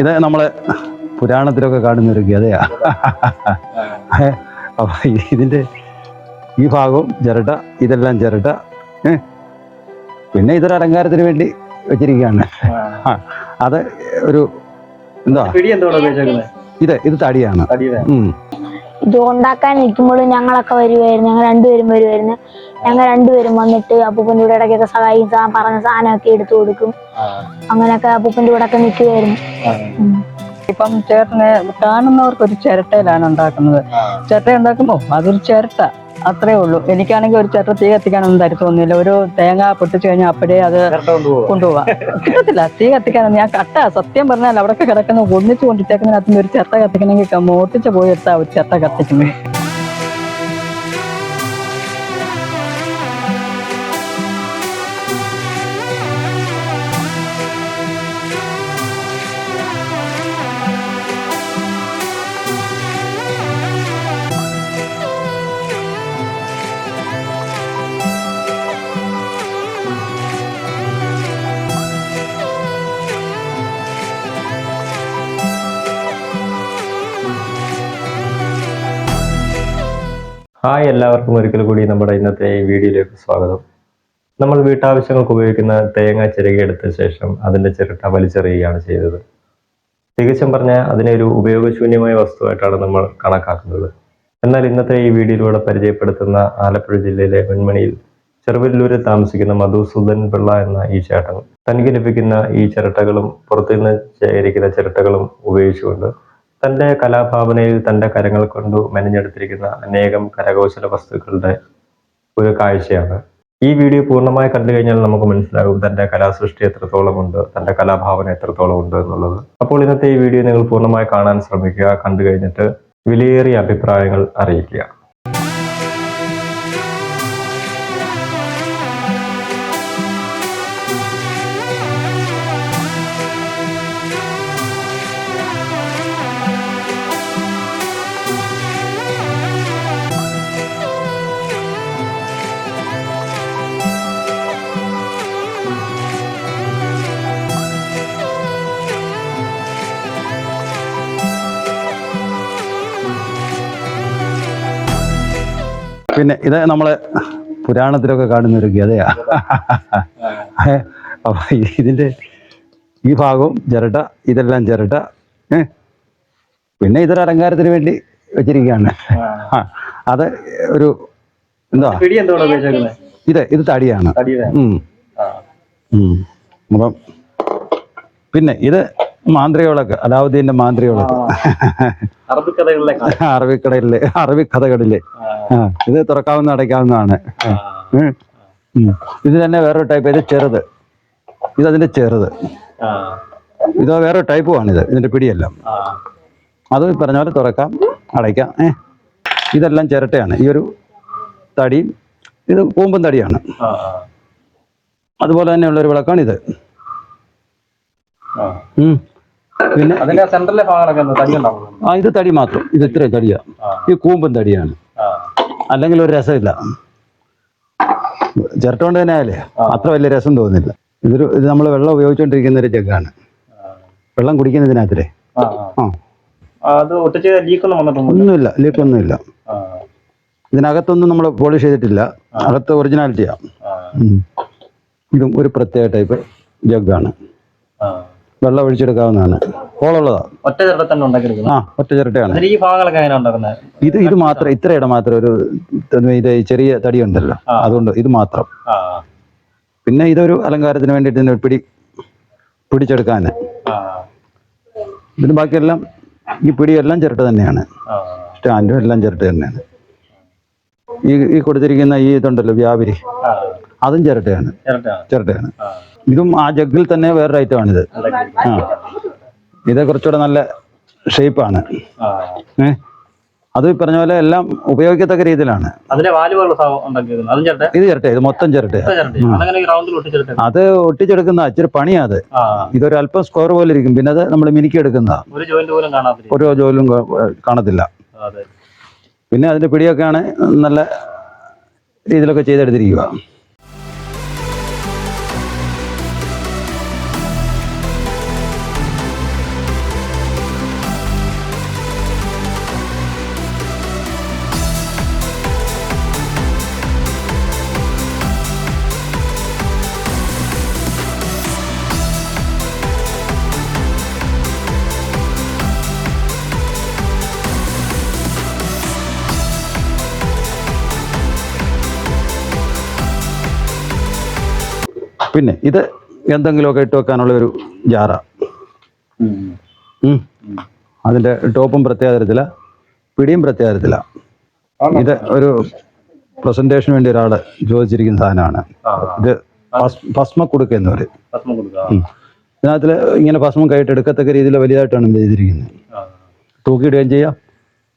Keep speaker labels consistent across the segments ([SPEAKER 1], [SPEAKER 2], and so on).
[SPEAKER 1] ഇത് നമ്മൾ പുരാണത്തിലൊക്കെ കാണുന്ന ഒരു ഗതയാ അപ്പൊ ഇതിന്റെ ഈ ഭാഗവും ചിരട്ട ഇതെല്ലാം ചിരട്ട. പിന്നെ ഇതൊരു അലങ്കാരത്തിന് വേണ്ടി വെച്ചിരിക്കുകയാണ്. അത് ഒരു എന്താ? ഇത് ഇത് തടിയാണ്.
[SPEAKER 2] ഇത് ഉണ്ടാക്കാൻ നിൽക്കുമ്പോൾ ഞങ്ങളൊക്കെ വരുമായിരുന്നു ഞങ്ങൾ രണ്ടുപേരും വരുമായിരുന്നു ഞങ്ങൾ രണ്ടുപേരും വന്നിട്ട് അപ്പൂപ്പന്റെ കൂടെ ഇടയ്ക്കൊക്കെ സഹായിക്കും സാ- പറഞ്ഞ സാധനമൊക്കെ എടുത്തു കൊടുക്കും. അങ്ങനെയൊക്കെ അപ്പൂപ്പന്റെ കൂടെ ഒക്കെ നിൽക്കുമായിരുന്നു
[SPEAKER 3] ഇപ്പം ചേട്ടനെ കാണുന്നവർക്ക് ഒരു ചിരട്ടയിലാണ് ഉണ്ടാക്കുന്നത്. ചിരട്ട ഉണ്ടാക്കുമ്പോൾ അതൊരു ചിരട്ട. അത്രേ ഉള്ളൂ. എനിക്കാണെങ്കിൽ ഒരു ചേട്ടൻ തീ കത്തിക്കാനൊന്നും തരത്തൊന്നുമില്ല. ഒരു തേങ്ങ പൊട്ടിച്ചു കഴിഞ്ഞാൽ അപ്പോഴേ അത് കൊണ്ടുപോവാ. കിട്ടത്തില്ല. തീ കത്തിക്കാനൊന്നും ഞാൻ കട്ട. സത്യം പറഞ്ഞാൽ അവിടെയൊക്കെ കിടക്കുന്ന ഒന്നിച്ച് കൊണ്ടിട്ടേക്കുന്നതിനകത്ത് ഒരു ചേട്ട കത്തിക്കണമെങ്കിൽ മോട്ടിച്ച് പോയി എടുത്താൽ ഒരു ചേട്ട കത്തിക്കുന്നത്.
[SPEAKER 4] ഹായ് എല്ലാവർക്കും ഒരിക്കൽ കൂടി നമ്മുടെ ഇന്നത്തെ ഈ വീഡിയോയിലേക്ക് സ്വാഗതം. നമ്മൾ വീട്ടാവശ്യങ്ങൾക്ക് ഉപയോഗിക്കുന്ന തേങ്ങ ചിരകിയെടുത്ത ശേഷം അതിന്റെ ചിരട്ട വലിച്ചെറിയുകയാണ് ചെയ്തത്. തികച്ചും പറഞ്ഞാൽ അതിനെ ഒരു ഉപയോഗശൂന്യമായ വസ്തുവായിട്ടാണ് നമ്മൾ കണക്കാക്കുന്നത്. എന്നാൽ ഇന്നത്തെ ഈ വീഡിയോയിലൂടെ പരിചയപ്പെടുത്തുന്ന ആലപ്പുഴ ജില്ലയിലെ വെൺമണിയിൽ ചെറുവല്ലൂരിൽ താമസിക്കുന്ന മധുസൂദൻ പിള്ള എന്ന ഈ ചേട്ടൻ തനിക്ക് ലഭിക്കുന്ന ഈ ചിരട്ടകളും പുറത്തുനിന്ന് ശേഖരിക്കുന്ന ചിരട്ടകളും ഉപയോഗിച്ചുകൊണ്ട് തന്റെ കലാഭാവനയിൽ തന്റെ കരങ്ങൾ കൊണ്ട് മെനഞ്ഞെടുത്തിരിക്കുന്ന അനേകം കരകൗശല വസ്തുക്കളുടെ ഒരു കാഴ്ചയാണ്. ഈ വീഡിയോ പൂർണമായി കണ്ടു കഴിഞ്ഞാൽ നമുക്ക് മനസ്സിലാകും തന്റെ കലാസൃഷ്ടി എത്രത്തോളം ഉണ്ട് തന്റെ കലാഭാവന എത്രത്തോളം ഉണ്ട് എന്നുള്ളത്. അപ്പോൾ ഇന്നത്തെ ഈ വീഡിയോ നിങ്ങൾ പൂർണമായി കാണാൻ ശ്രമിക്കുക. കണ്ടു കഴിഞ്ഞിട്ട് വിലയേറിയ അഭിപ്രായങ്ങൾ അറിയിക്കുക.
[SPEAKER 1] പിന്നെ ഇത് നമ്മൾ പുരാണത്തിലൊക്കെ കാണുന്ന ഒരു ഗതയാ അപ്പൊ ഇതിന്റെ ഈ ഭാഗവും ചിരട്ട ഇതെല്ലാം ചിരട്ട. പിന്നെ ഇതൊരു അലങ്കാരത്തിന് വേണ്ടി വെച്ചിരിക്കുകയാണ്. അത് ഒരു എന്താ? ഇത് ഇത് തടിയാണ്.
[SPEAKER 5] തടിയുടെ.
[SPEAKER 1] ഉം. ഉം. അപ്പം പിന്നെ ഇത് മാന്ത്രികവിളക്ക് അലാവുദ്ദീന്റെ മാന്ത്രികവിളക്ക്.
[SPEAKER 5] അറബിക്കഥകളിലെ
[SPEAKER 1] അറബിക്കടലിലെ അറബിക്കഥകളിലെ. ഇത് തുറക്കാവുന്ന അടയ്ക്കാവുന്നതാണ്. ഇത് തന്നെ വേറൊരു ടൈപ്പ് ഇത് ചെറുത്. ഇത് അതിന്റെ ചെറുത്. ഇത് വേറൊരു ടൈപ്പുമാണിത് ഇതിന്റെ പിടിയെല്ലാം. അത് പറഞ്ഞ പോലെ തുറക്കാം അടയ്ക്കാം ഏ. ഇതെല്ലാം ചിരട്ടയാണ്. ഈ ഒരു തടിയും ഇത് കൂമ്പും തടിയാണ്. അതുപോലെ തന്നെയുള്ള ഒരു വിളക്കാണ് ഇത്. പിന്നെ
[SPEAKER 5] അതിന്റെ സെന്ററിലെ ഭാഗങ്ങളൊക്കെ
[SPEAKER 1] ആ ഇത് തടി മാത്രം. ഇത് ഇത്രയും തടിയാ. ഈ കൂമ്പൻ തടിയാണ്. അല്ലെങ്കിൽ ഒരു രസമില്ല. ചിരട്ടോണ്ട് തന്നെ ആയാലേ അത്ര വലിയ രസം തോന്നുന്നില്ല ഇതൊരു ഇത് നമ്മൾ വെള്ളം ഉപയോഗിച്ചുകൊണ്ടിരിക്കുന്ന ഒരു ജഗ്ഗാണ്. വെള്ളം കുടിക്കുന്നതിനകത്തിലെ ഒന്നുമില്ല. ലീക്കൊന്നുമില്ല. ഇതിനകത്തൊന്നും നമ്മൾ പോളിഷ് ചെയ്തിട്ടില്ല. അകത്ത് ഒറിജിനാലിറ്റിയാ. ഇതും ഒരു പ്രത്യേക ടൈപ്പ് ജഗ്ഗാണ്. വെള്ളം ഒഴിച്ചെടുക്കാവുന്നതാണ്. ഹോളുള്ളതാ
[SPEAKER 5] ഒറ്റ ഉണ്ടാക്കിയെടുക്കുന്നത്?
[SPEAKER 1] ആ ഒറ്റ ചിരട്ടയാണ്.
[SPEAKER 5] അതിന് ഈ ഭാഗങ്ങളൊക്കെ എങ്ങനെ ഉണ്ടാക്കുന്നത്?
[SPEAKER 1] ഇത് ഇത് മാത്രം ഇത്രയുടെ മാത്രം ഒരു ഇത് ചെറിയ തടി
[SPEAKER 5] ഉണ്ടല്ലോ
[SPEAKER 1] അതുകൊണ്ട് ഇത് മാത്രം. പിന്നെ ഇതൊരു അലങ്കാരത്തിന് വേണ്ടിയിട്ട് ഇതിനെ പിടി പിടിച്ചെടുക്കാൻ ഇതിന് ബാക്കിയെല്ലാം ഈ പിടിയെല്ലാം ചിരട്ട തന്നെയാണ്. സ്റ്റാൻഡും എല്ലാം ചിരട്ട തന്നെയാണ്. ഈ ഈ കൊടുത്തിരിക്കുന്ന ഈ ഇതുണ്ടല്ലോ വ്യാപരി. അതും ചിരട്ടയാണ്.
[SPEAKER 5] ചിരട്ടയാണ്.
[SPEAKER 1] ഇതും ആ ജഗ്ഗിൽ തന്നെ വേറൊരു ഐറ്റമാണിത്. ആ. ഇത് കുറച്ചുകൂടെ നല്ല ഷേപ്പാണ്. ഏ? അത് ഈ പറഞ്ഞ പോലെ എല്ലാം ഉപയോഗിക്കത്തക്ക രീതിയിലാണ്. ഇത് ചിരട്ടെ ഇത് മൊത്തം ചിരട്ടെ. അത് ഒട്ടിച്ചെടുക്കുന്ന ഇച്ചിരി പണിയാ അത്. ഇതൊരു അല്പം സ്ക്വയർ പോലെ ഇരിക്കും. പിന്നെ അത് നമ്മൾ മിനുക്കി എടുക്കുന്ന
[SPEAKER 5] ഒരു
[SPEAKER 1] ജോലും കാണത്തില്ല. പിന്നെ അതിന്റെ പിടിയൊക്കെയാണ് നല്ല രീതിയിലൊക്കെ ചെയ്തെടുത്തിരിക്കുക പിന്നെ ഇത് എന്തെങ്കിലുമൊക്കെ ഇട്ട് വെക്കാനുള്ള ഒരു ജാറ. അതിന്റെ ടോപ്പും പ്രത്യേകതരത്തില പിടിയും പ്രത്യേകതരത്തില ഇത് ഒരു പ്രസന്റേഷന് വേണ്ടി ഒരാൾ ചോദിച്ചിരിക്കുന്ന സാധനമാണ്. ഇത് ഭസ്- ഭസ്മ കൊടുക്ക എന്ന് പറയും. ഇതിനകത്തിൽ ഇങ്ങനെ ഭസ്മം കൈയിട്ട് എടുക്കത്തക്ക രീതിയിൽ വലിയതായിട്ടാണ് ചെയ്തിരിക്കുന്നത്. തൂക്കിയിടുകയും ചെയ്യാം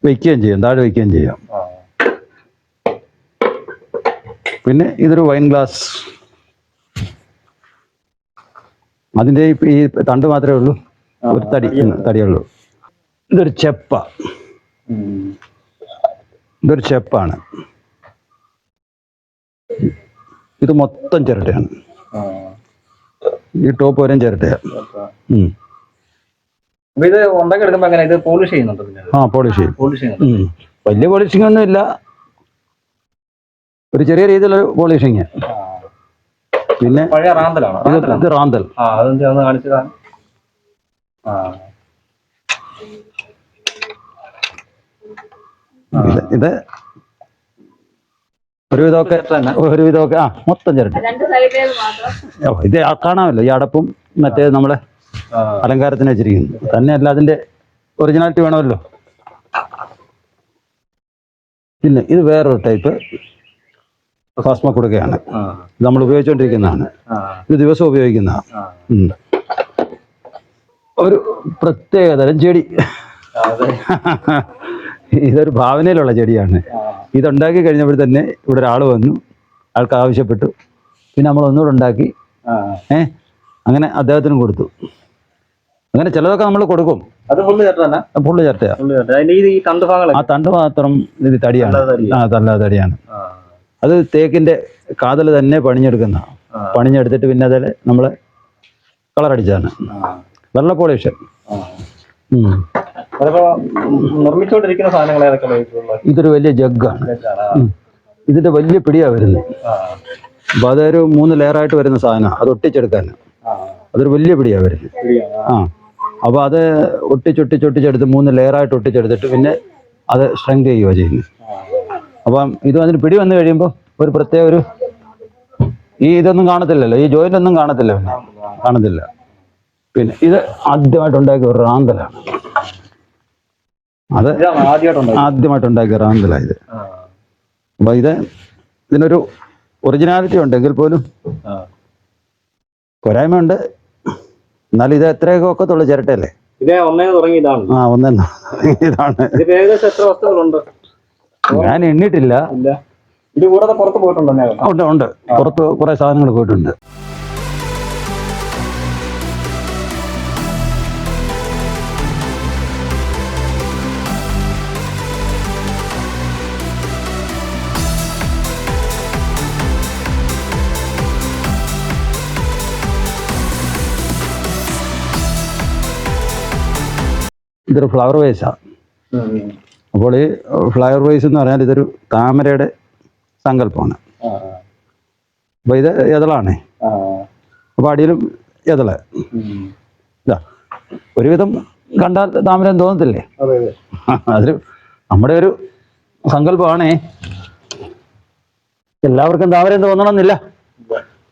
[SPEAKER 1] വയ്ക്കുകയും ചെയ്യാം താഴെ വയ്ക്കുകയും ചെയ്യാം. പിന്നെ ഇതൊരു വൈൻ ഗ്ലാസ്. അതിന്റെ ഈ- തണ്ട് മാത്രമേ ഉള്ളൂ. ഒരു തടി തടിയുള്ളൂ ഇതൊരു ചെപ്പ. ഇതൊരു ചെപ്പാണ്. ഇത് മൊത്തം ചിരട്ടയാണ്. ഈ ടോപ്പ് വരെയും ചിരട്ടയാണ്
[SPEAKER 5] ഇത് അങ്ങനെ ഇത് പോളിഷ് ചെയ്യുന്നുണ്ടോ
[SPEAKER 1] ആ പോളിഷ് ചെയ്യും.
[SPEAKER 5] പോളിഷ് ചെയ്യുന്നുണ്ട്?
[SPEAKER 1] വലിയ പോളിഷിംഗ് ഒന്നും ഇല്ല ഒരു ചെറിയ രീതിയിലൊരു പോളിഷിങ്. പിന്നെ
[SPEAKER 5] പഴയ റാന്തലാണ്.
[SPEAKER 1] ഇത് റാന്തൽ.
[SPEAKER 5] ആ അതെന്താ ഒന്ന് കാണിച്ചതാണ് ആ.
[SPEAKER 1] ഇത് ഒരുവിധമൊക്കെ ഒരുവിധമൊക്കെ ആ മൊത്തം ചിരട്ട. ഓ, ഇത് ആ കാണാമല്ലോ ഈ അടപ്പും മറ്റേ നമ്മളെ. അലങ്കാരത്തിന് വെച്ചിരിക്കുന്നു തന്നെയല്ല അതിന്റെ ഒറിജിനാലിറ്റി വേണമല്ലോ. പിന്നെ ഇത് വേറൊരു ടൈപ്പ് ഭസ്മ കൊടുക്കുകയാണ്. നമ്മൾ ഉപയോഗിച്ചുകൊണ്ടിരിക്കുന്നതാണ്. ഇത് ദിവസം ഉപയോഗിക്കുന്ന
[SPEAKER 5] ഒരു
[SPEAKER 1] പ്രത്യേക ഒരു പ്രത്യേകതരം ചെടി ഇതൊരു ഭാവനയിലുള്ള ചെടിയാണ്. ഇതുണ്ടാക്കി കഴിഞ്ഞപ്പോൾ തന്നെ ഇവിടെ ഒരാൾ വന്നു. ആൾക്ക് ആവശ്യപ്പെട്ടു. പിന്നെ നമ്മൾ ഒന്നുകൂടെ ഉണ്ടാക്കി. ഏ? അങ്ങനെ അദ്ദേഹത്തിനും കൊടുത്തു. അങ്ങനെ ചിലതൊക്കെ നമ്മൾ കൊടുക്കും.
[SPEAKER 5] അത് ഫുള്ള് തന്നെ
[SPEAKER 1] ഫുള്ള്
[SPEAKER 5] തണ്ട്
[SPEAKER 1] ആ തണ്ട് മാത്രം ഇത് തടിയാണ്. ആ തല്ലാതെ തടിയാണ്. അത് തേക്കിന്റെ കാതൽ തന്നെ പണിഞ്ഞെടുക്കുന്ന. പണിഞ്ഞെടുത്തിട്ട് പിന്നെ അതിൽ നമ്മൾ
[SPEAKER 5] അടിച്ചാണ്
[SPEAKER 1] വെള്ള പോളിഷ്
[SPEAKER 5] ആ. അതിപ്പോ നിർമ്മിച്ചുകൊണ്ടിരിക്കുന്ന സാധനങ്ങൾ?
[SPEAKER 1] ഇതൊരു വലിയ ജഗ്ഗാണ്. ഇതിന്റെ വലിയ പിടിയാ വരുന്നത്. അപ്പൊ അതൊരു മൂന്ന് ലെയറായിട്ട് വരുന്ന സാധനമാണ് അത് ഒട്ടിച്ചെടുക്കാൻ. അതൊരു വലിയ പിടിയാ വരുന്നത്
[SPEAKER 5] ആ.
[SPEAKER 1] അപ്പൊ അത് ഒട്ടിച്ചൊട്ടിച്ചൊട്ടിച്ചെടുത്ത് മൂന്ന് ലെയറായിട്ട് ഒട്ടിച്ചെടുത്തിട്ട് പിന്നെ അത് സ്ട്രെങ്ത് ചെയ്യുക ചെയ്യുന്നത് അപ്പം ഇത് അതിന് പിടി വന്നു കഴിയുമ്പോൾ ഒരു പ്രത്യേക ഒരു ഈ ഇതൊന്നും കാണത്തില്ലല്ലോ ഈ ജോയിന്റ് ഒന്നും കാണത്തില്ല പിന്നെ കാണത്തില്ല. പിന്നെ ഇത് ആദ്യമായിട്ട് ഉണ്ടാക്കിയ ഒരു റാന്തലാണ്. അത്. ആദ്യമായിട്ട് ഉണ്ടാക്കിയ റാന്തലാണ് ഇത്. അപ്പൊ ഇത് ഇതിനൊരു ഒറിജിനാലിറ്റി ഉണ്ടെങ്കിൽ പോലും. പോരായ്മയുണ്ട്. എന്നാലും ഇത് എത്രയൊക്കെ ഒക്കത്തുള്ളൂ ചിരട്ടയല്ലേ?
[SPEAKER 5] ഇതാണ്.
[SPEAKER 1] ആ ഒന്നേ. ഇതാണ്.
[SPEAKER 5] ഏകദേശം എത്ര വസ്തുക്കളുണ്ട്?
[SPEAKER 1] ഞാൻ എണ്ണിട്ടില്ല.
[SPEAKER 5] ഇത് കൂടാതെ പുറത്ത് പോയിട്ടുണ്ടോ
[SPEAKER 1] ഉണ്ട് ഉണ്ട്. പുറത്ത് കുറെ സാധനങ്ങൾ പോയിട്ടുണ്ട്. ഇതൊരു ഫ്ലവർ വേസാണ് അപ്പോൾ ഈ ഫ്ലയർ വൈസ് എന്ന് പറഞ്ഞാൽ ഇതൊരു താമരയുടെ സങ്കല്പമാണ്. അപ്പോൾ ഇത് എതളാണേ. അപ്പോൾ അടിയിലും എതള. ഇതാ ഒരുവിധം കണ്ടാൽ താമരം തോന്നത്തില്ലേ? അതൊരു നമ്മുടെ ഒരു സങ്കല്പമാണേ. എല്ലാവർക്കും താമരം തോന്നണമെന്നില്ല.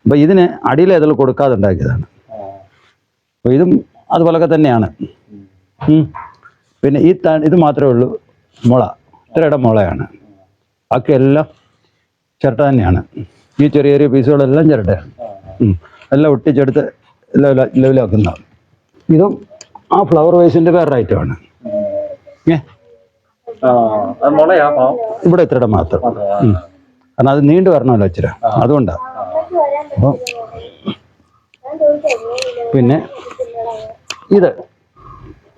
[SPEAKER 1] അപ്പൊ ഇതിന് അടിയിൽ എതൾ കൊടുക്കാതെ ഉണ്ടാക്കിയതാണ്. അപ്പൊ ഇതും അതുപോലൊക്കെ തന്നെയാണ്. പിന്നെ ഈ ഇത് മാത്രമേ ഉള്ളൂ. മുള. ഇത്രയുടെ മുളയാണ്. ബാക്കിയെല്ലാം ചിരട്ട തന്നെയാണ്. ഈ ചെറിയ ചെറിയ പീസുകളെല്ലാം ചിരട്ടയാണ്. ഉം. എല്ലാം ഒട്ടിച്ചെടുത്ത് ലെവല ലെവലാക്കുന്ന. ഇതും ആ ഫ്ലവർ വേസിന്റെ വേറെ ഐറ്റമാണ് ഏ? ഇവിടെ ഇത്രയുടെ മാത്രം. കാരണം അത് നീണ്ടു വരണമല്ലോ ഇച്ചിരി അതുകൊണ്ടാണ് അപ്പം പിന്നെ ഇത്.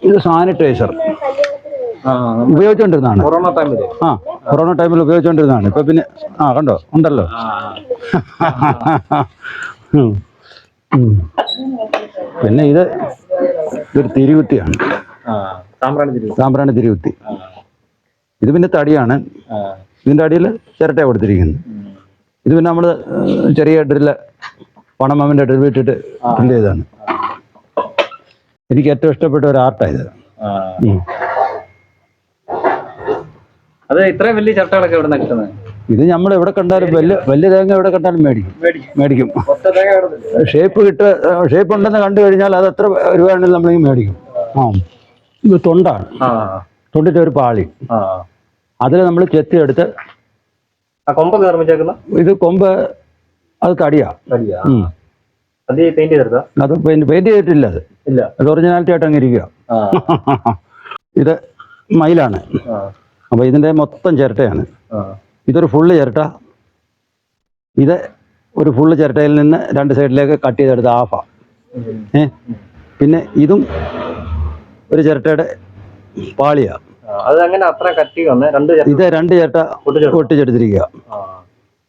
[SPEAKER 1] ഇത് സാനിറ്റൈസർ. ഉപയോഗിച്ചുകൊണ്ടിരുന്നതാണ്
[SPEAKER 5] കൊറോണ
[SPEAKER 1] ആ കൊറോണ ടൈമിൽ ഉപയോഗിച്ചുകൊണ്ടിരുന്നതാണ് ഇപ്പൊ പിന്നെ ആ കണ്ടോ? ഉണ്ടല്ലോ. പിന്നെ ഇത് ഒരു തിരികുത്തിയാണ്
[SPEAKER 5] സാമ്പ്രാണി
[SPEAKER 1] തിരികുത്തി ഇത് പിന്നെ തടിയാണ്. ഇതിന്റെ അടിയിൽ ചിരട്ട കൊടുത്തിരിക്കുന്നത്. ഇത് പിന്നെ നമ്മൾ ചെറിയ ഡ്രില്ല് പണമാമിന്റെ ഡ്രിൽ ഇട്ടിട്ട് ഡ്രിൽ ചെയ്തതാണ്. എനിക്ക് ഏറ്റവും ഇഷ്ടപ്പെട്ട ഒരു ആർട്ടായത്
[SPEAKER 5] ആ. അത് ഇത്ര വലിയ ചട്ടകളൊക്കെ ഇവിടെ കിട്ടുന്നത്?
[SPEAKER 1] ഇത് നമ്മൾ എവിടെ കണ്ടാലും വലിയ വലിയ തേങ്ങ എവിടെ കണ്ടാലും മേടിക്കും.
[SPEAKER 5] മേടിക്കും.
[SPEAKER 1] ഷേപ്പ് കിട്ട ഷേപ്പ് ഉണ്ടെന്ന് കണ്ടു കഴിഞ്ഞാൽ അത് എത്ര രൂപയാണെങ്കിലും നമ്മൾ മേടിക്കും. ആ. ഇത് തൊണ്ടാണ്.
[SPEAKER 5] ആ.
[SPEAKER 1] തൊണ്ടിന്റെ ഒരു പാളി. അതിൽ നമ്മൾ ചെത്തിയെടുത്ത്
[SPEAKER 5] കൊമ്പ് നിർമ്മിച്ചേക്കുന്ന?
[SPEAKER 1] ഇത് കൊമ്പ് അത് തടിയാ.
[SPEAKER 5] അത് പെയിന്റ്
[SPEAKER 1] പെയിന്റ് ചെയ്തിട്ടില്ല അത്.
[SPEAKER 5] ഇല്ല.
[SPEAKER 1] അത് ഒറിജിനാലിറ്റി ആയിട്ട് അങ്ങ് ഇരിക്കുക ഇത് മയിലാണ്. അപ്പോൾ ഇതിന്റെ മൊത്തം ചിരട്ടയാണ്. ഇതൊരു ഫുള്ള് ചിരട്ട. ഇത് ഒരു ഫുള്ള് ചിരട്ടയിൽ നിന്ന് രണ്ട് സൈഡിലേക്ക് കട്ട് ചെയ്തെടുത്ത ആഫ. ഏ? പിന്നെ ഇതും ഒരു ചിരട്ടയുടെ പാളിയാ. ഇത് രണ്ട് ചിരട്ട
[SPEAKER 5] പൊട്ടിച്ചെടുത്തിരിക്കുക.
[SPEAKER 1] ഒട്ടിച്ചെടുത്തിരിക്കുക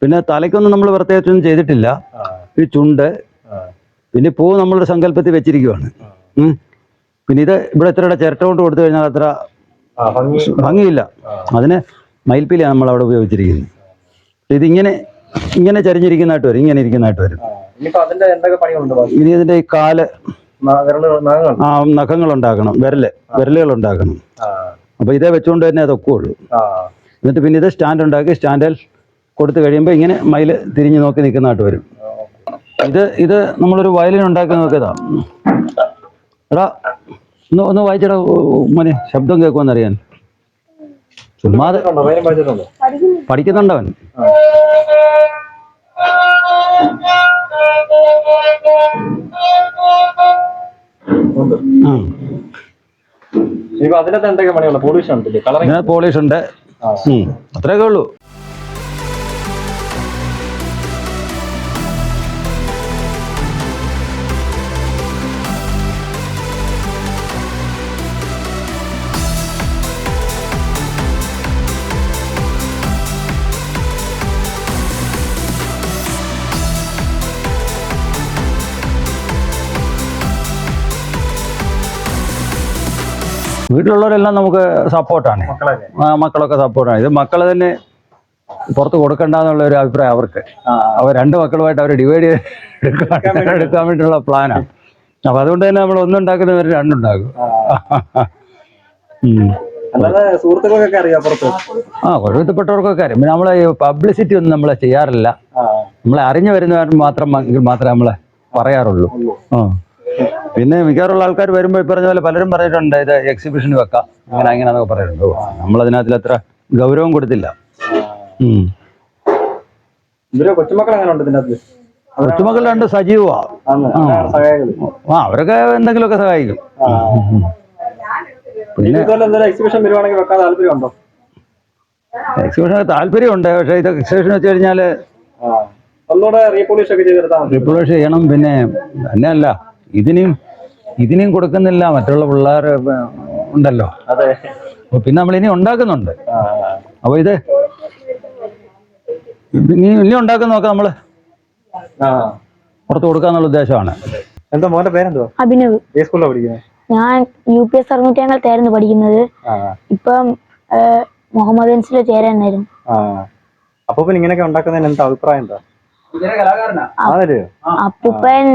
[SPEAKER 1] പിന്നെ തലയ്ക്കൊന്നും നമ്മൾ പ്രത്യേകിച്ചൊന്നും ചെയ്തിട്ടില്ല. ഈ ചുണ്ട്. പിന്നെ പൂ നമ്മളുടെ സങ്കല്പത്തിൽ വെച്ചിരിക്കുവാണ്. പിന്നെ ഇത് ഇവിടെ ഇത്രയുടെ ചിരട്ട കൊണ്ട് കൊടുത്തു കഴിഞ്ഞാൽ അത്ര ഭംഗിയില്ല. അതിന് മയിൽപ്പീലിയാണ് നമ്മൾ അവിടെ ഉപയോഗിച്ചിരിക്കുന്നത്. ഇതിങ്ങനെ ഇങ്ങനെ ചരിഞ്ഞിരിക്കുന്നതായിട്ട് വരും ഇങ്ങനെ ഇരിക്കുന്നതായിട്ട് വരും. ഇനി ഇതിന്റെ ഈ
[SPEAKER 5] കാൽ
[SPEAKER 1] ആ നഖങ്ങൾ? ഉണ്ടാക്കണം വിരൽ വിരലുകൾ ഉണ്ടാക്കണം അപ്പൊ ഇതേ വെച്ചുകൊണ്ട് തന്നെ അതൊക്കെ ഉള്ളൂ
[SPEAKER 5] ആ.
[SPEAKER 1] എന്നിട്ട് പിന്നെ ഇത് സ്റ്റാൻഡ് ഉണ്ടാക്കി സ്റ്റാൻഡിൽ കൊടുത്തു കഴിയുമ്പോൾ ഇങ്ങനെ മയിൽ തിരിഞ്ഞു നോക്കി നിൽക്കുന്നതായിട്ട് വരും. ഇത് ഇത് നമ്മളൊരു വയലിൻ ഉണ്ടാക്കി നോക്കിയതാ. എടാ ഒന്ന് ഒന്ന് വായിച്ചടാ മോനെ ശബ്ദം കേൾക്കുമെന്നറിയാൻ ചുമ്മാതെ പഠിക്കുന്നുണ്ടവൻ.
[SPEAKER 5] പോളിഷ്
[SPEAKER 1] ഉണ്ട്. അത്രയൊക്കെ ഉള്ളൂ. വീട്ടിലുള്ളവരെല്ലാം നമുക്ക് സപ്പോർട്ടാണ്
[SPEAKER 5] മക്കളൊക്കെ
[SPEAKER 1] മക്കളൊക്കെ സപ്പോർട്ടാണ് ഇത് മക്കൾ തന്നെ പുറത്ത് കൊടുക്കണ്ട എന്നുള്ള ഒരു അഭിപ്രായം അവർക്ക്. അവർ രണ്ട് മക്കളുമായിട്ട് അവർ ഡിവൈഡ് എടുക്കാൻ എടുക്കാൻ വേണ്ടിയിട്ടുള്ള പ്ലാനാണ് അപ്പൊ അതുകൊണ്ട് തന്നെ നമ്മൾ ഒന്നുണ്ടാക്കുന്നവർ രണ്ടുണ്ടാകും ഉം.
[SPEAKER 5] അല്ലാതെ സുഹൃത്തുക്കൾക്കൊക്കെ അറിയാം പുറത്ത്?
[SPEAKER 1] ആ കുഴപ്പത്തിൽപ്പെട്ടവർക്കൊക്കെ അറിയാം. പിന്നെ നമ്മളെ പബ്ലിസിറ്റി ഒന്നും നമ്മളെ ചെയ്യാറില്ല. നമ്മളെ അറിഞ്ഞു വരുന്നവർ മാത്രം മാത്രമേ നമ്മളെ പറയാറുള്ളൂ. ആ. പിന്നെ മിക്കവാറുള്ള ആൾക്കാർ വരുമ്പോൾ ഈ പറഞ്ഞ പോലെ പലരും പറഞ്ഞിട്ടുണ്ട് ഇത് എക്സിബിഷന് വെക്കാം. അങ്ങനെ അങ്ങനെ എന്നൊക്കെ പറയുന്നുണ്ട് നമ്മൾ അതിനകത്തിൽ അത്ര ഗൗരവം കൊടുത്തില്ല.
[SPEAKER 5] കൊച്ചുമക്കൾ
[SPEAKER 1] രണ്ട് സജീവമാ. ആ. അവരൊക്കെ എന്തെങ്കിലുമൊക്കെ സഹായിക്കും. പിന്നെ
[SPEAKER 5] എക്സിബിഷൻ വരുവാണെങ്കിൽ വെക്കാൻ താല്പര്യമുണ്ടോ?
[SPEAKER 1] എക്സിബിഷനൊക്കെ താല്പര്യമുണ്ട് പക്ഷേ ഇത് എക്സിബിഷൻ വെച്ച് കഴിഞ്ഞാൽ
[SPEAKER 5] ആ. റീപോളിഷ്
[SPEAKER 1] ചെയ്യണം പിന്നെ തന്നെയല്ല. ഇതിനും ഇതിനും കൊടുക്കുന്നില്ല. മറ്റുള്ള പിള്ളേർ ഉണ്ടല്ലോ.
[SPEAKER 5] അതെ.
[SPEAKER 1] പിന്നെ നമ്മൾ ഇനി ഉണ്ടാക്കുന്നുണ്ട് അപ്പൊ ഇത് ഇനി ഇനി ഉണ്ടാക്കുന്ന നോക്കാം നമ്മൾ. പുറത്ത് കൊടുക്കാന്നുള്ള ഉദ്ദേശമാണ്.
[SPEAKER 5] എന്താ മോന്റെ പേരെന്തോ
[SPEAKER 2] അഭിനവ്.
[SPEAKER 5] സ്കൂളിലാണ് പഠിക്കുന്നത്?
[SPEAKER 2] ഞാൻ യു പി എസ് അറുന്നൂറ്റിയാങ്കളത്തായിരുന്നു പഠിക്കുന്നത് ഇപ്പം മുഹമ്മദ് ചേരാനായിരുന്നു.
[SPEAKER 5] അപ്പൊ ഇങ്ങനെയൊക്കെ ഉണ്ടാക്കുന്നതിന് എന്താ അഭിപ്രായം എന്താ?
[SPEAKER 2] അപ്പൂപ്പൻ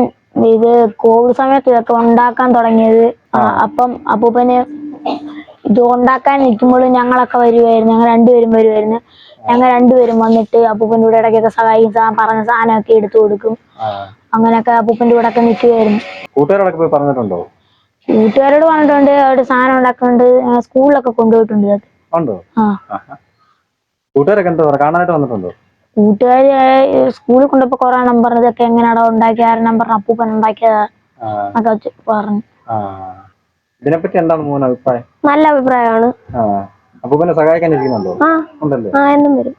[SPEAKER 2] ഇത് കോവിഡ് സമയത്ത് ഇതൊക്കെ ഉണ്ടാക്കാൻ തുടങ്ങിയത്. അപ്പം അപ്പൂപ്പന് ഇത് ഉണ്ടാക്കാൻ നിൽക്കുമ്പോൾ ഞങ്ങളൊക്കെ വരുമായിരുന്നു ഞങ്ങൾ രണ്ടുപേരും വരുമായിരുന്നു ഞങ്ങൾ രണ്ടുപേരും വന്നിട്ട് അപ്പൂപ്പന്റെ കൂടെ ഇടയ്ക്കൊക്കെ സഹായിക്കും പറഞ്ഞ സാധനമൊക്കെ എടുത്തു കൊടുക്കും. അങ്ങനെയൊക്കെ അപ്പൂപ്പന്റെ കൂടെ ഒക്കെ നിൽക്കുമായിരുന്നു
[SPEAKER 5] കൂട്ടുകാരോടൊക്കെ പോയി പറഞ്ഞിട്ടുണ്ടോ?
[SPEAKER 2] കൂട്ടുകാരോട് പറഞ്ഞിട്ടുണ്ട്. അവിടെ സാധനം ഉണ്ടാക്കുന്നുണ്ട്. സ്കൂളിലൊക്കെ കൊണ്ടുപോയിട്ടുണ്ട്
[SPEAKER 5] കൂട്ടുകാരൊക്കെ എന്താ പറയാ? കാണാനായിട്ട് വന്നിട്ടുണ്ടോ?
[SPEAKER 2] കൂട്ടുകാർ സ്കൂളിൽ കൊണ്ടപ്പോ കുറെ നമ്പർ ഇതൊക്കെ എങ്ങനെയാണോ ഉണ്ടാക്കിയ ആരെണ്ണം നമ്പർ അപ്പൂപ്പൻ ഉണ്ടാക്കിയതാ
[SPEAKER 5] ആ.
[SPEAKER 2] എന്നൊക്കെ വെച്ച് പറഞ്ഞു.
[SPEAKER 5] ആ. ഇതിനെപ്പറ്റി എന്താണ് മോൻ അഭിപ്രായം?
[SPEAKER 2] നല്ല അഭിപ്രായമാണ്.
[SPEAKER 5] ആ. അപ്പൊ സഹായിക്കാൻ ഇരിക്കുന്നുണ്ടോ?
[SPEAKER 2] ആ.
[SPEAKER 5] ഉണ്ടല്ലേ?
[SPEAKER 2] ആ എന്നും വരും.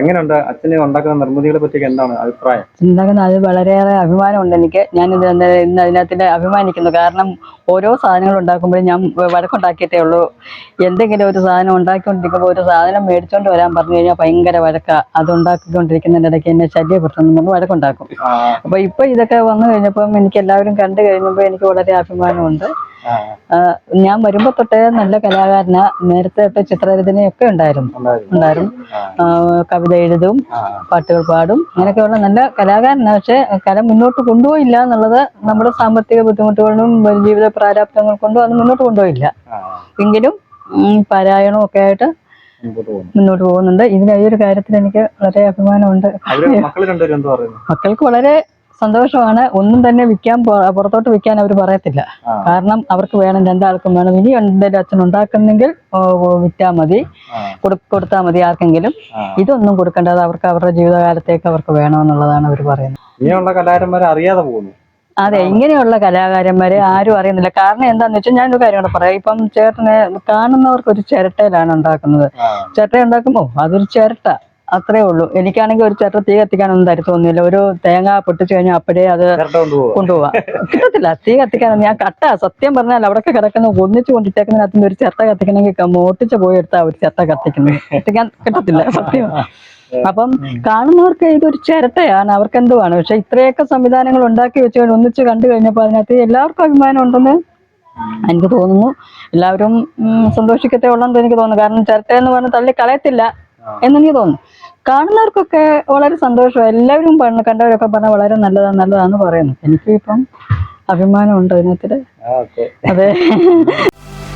[SPEAKER 5] എങ്ങനെയുണ്ട്? അച്ഛനെ ഉണ്ടാക്കുന്ന നിർമ്മിതികളെ പറ്റി എന്താണ് അഭിപ്രായം?
[SPEAKER 3] ഉണ്ടാക്കുന്ന അത് വളരെയേറെ അഭിമാനമുണ്ട് എനിക്ക്. ഞാൻ ഇത് ഇന്ന് അതിനകത്ത് അഭിമാനിക്കുന്നു. കാരണം ഓരോ സാധനങ്ങൾ ഉണ്ടാക്കുമ്പോഴും ഞാൻ വഴക്കുണ്ടാക്കിയിട്ടേ ഉള്ളൂ. എന്തെങ്കിലും ഒരു സാധനം ഉണ്ടാക്കിക്കൊണ്ടിരിക്കുമ്പോൾ ഒരു സാധനം മേടിച്ചോണ്ട് വരാൻ പറഞ്ഞു കഴിഞ്ഞാൽ ഭയങ്കര വഴക്കാ. അത് ഉണ്ടാക്കിക്കൊണ്ടിരിക്കുന്നതിന്റെ ഇടയ്ക്ക് എന്നെ ശല്യപ്പെടുത്തുന്നു നമ്മൾ വഴക്കുണ്ടാക്കും. അപ്പൊ ഇപ്പൊ ഇതൊക്കെ വന്നു കഴിഞ്ഞപ്പം എനിക്ക് എല്ലാവരും കണ്ടു കഴിഞ്ഞപ്പോൾ എനിക്ക് വളരെ അഭിമാനമുണ്ട്. ഞാൻ വരുമ്പോ തൊട്ടേ നല്ല കലാകാരനാ നേരത്തെ തൊട്ട് ചിത്രരചനയൊക്കെ ഉണ്ടായിരുന്നു.
[SPEAKER 5] ഉണ്ടായിരുന്നു.
[SPEAKER 3] കവിത എഴുതും പാട്ടുകൾ പാടും അങ്ങനെയൊക്കെയുള്ള നല്ല കലാകാരനാണ് പക്ഷെ കല മുന്നോട്ട് കൊണ്ടുപോയില്ല എന്നുള്ളത് നമ്മുടെ സാമ്പത്തിക ബുദ്ധിമുട്ടുകളും ജീവിത പ്രാരാബ്ദങ്ങൾ കൊണ്ടും അത് മുന്നോട്ട് കൊണ്ടുപോയില്ല. എങ്കിലും പാരായണവും ഒക്കെ ആയിട്ട് മുന്നോട്ട് പോകുന്നുണ്ട്. ഇതിന് ഈ ഒരു കാര്യത്തിൽ എനിക്ക് വളരെ അഭിമാനമുണ്ട്. മക്കൾക്ക് വളരെ സന്തോഷമാണ്. ഒന്നും തന്നെ വിൽക്കാൻ പുറത്തോട്ട് വിൽക്കാൻ അവർ പറയത്തില്ല. കാരണം അവർക്ക് വേണം രണ്ടാൾക്കും വേണം. ഇനി എന്തെങ്കിലും അച്ഛൻ ഉണ്ടാക്കുന്നെങ്കിൽ വിറ്റാൽ മതി. കൊടു- കൊടുത്താൽ മതി ആർക്കെങ്കിലും. ഇതൊന്നും കൊടുക്കേണ്ടത് അവർക്ക് അവരുടെ ജീവിതകാലത്തേക്ക് അവർക്ക് വേണമെന്നുള്ളതാണ് അവർ പറയുന്നത്.
[SPEAKER 5] ഇങ്ങനെയുള്ള കലാകാരന്മാരെ അറിയാതെ പോകുന്നു.
[SPEAKER 3] അതെ ഇങ്ങനെയുള്ള കലാകാരന്മാരെ ആരും അറിയുന്നില്ല. കാരണം എന്താന്ന് വെച്ചാൽ ഞാനൊരു കാര്യം കൂടെ പറയാം. ഇപ്പം ചേട്ടനെ കാണുന്നവർക്ക് ഒരു ചിരട്ടയിലാണ് ഉണ്ടാക്കുന്നത്. ചിരട്ട ഉണ്ടാക്കുമ്പോ അതൊരു ചിരട്ട. അത്രേ ഉള്ളൂ. എനിക്കാണെങ്കിൽ ഒരു ചേട്ടൻ തീ കത്തിക്കാനൊന്നും തരത്തൊന്നുമില്ല ഒരു തേങ്ങ പൊട്ടിച്ചു കഴിഞ്ഞാൽ അപ്പോഴേ അത് കൊണ്ടുപോവാ. കിട്ടത്തില്ല. തീ കത്തിക്കാനൊന്നും. ഞാൻ കട്ട. സത്യം പറഞ്ഞാൽ അവിടെയൊക്കെ കിടക്കുന്ന ഒന്നിച്ചു കൊണ്ടിട്ടേക്കുന്നതിനകത്ത് ഒരു ചേട്ട കത്തിക്കണമെങ്കിൽ മോട്ടിച്ച് പോയി എടുത്താൽ ഒരു ചേട്ട കത്തിക്കുന്നത്. കത്തിക്കാൻ കിട്ടത്തില്ല. സത്യം. അപ്പം കാണുന്നവർക്ക് ഇതൊരു ചിരട്ടയാണ്. അവർക്ക് എന്തുവാണ് പക്ഷെ ഇത്രയൊക്കെ സംവിധാനങ്ങൾ ഉണ്ടാക്കി വെച്ച് ഒന്നിച്ച് കണ്ടു കഴിഞ്ഞപ്പോൾ അതിനകത്ത് എല്ലാവർക്കും അഭിമാനം ഉണ്ടെന്ന് എനിക്ക് തോന്നുന്നു. എല്ലാവരും സന്തോഷിക്കത്തെ സന്തോഷിക്കത്തേ ഉള്ളെന്ന് എനിക്ക് തോന്നുന്നു. കാരണം ചിരട്ട എന്ന് പറഞ്ഞ് തള്ളി കളയത്തില്ല. എന്നെനിക്ക് തോന്നുന്നു. കാണുന്നവർക്കൊക്കെ വളരെ സന്തോഷം. എല്ലാവരും പറഞ്ഞു കണ്ടവരൊക്കെ പറഞ്ഞാൽ വളരെ നല്ലതാണ് നല്ലതാന്ന് പറയുന്നു. എനിക്കിപ്പം അഭിമാനമുണ്ട്
[SPEAKER 5] അതിനകത്തിൽ.
[SPEAKER 3] അതെ.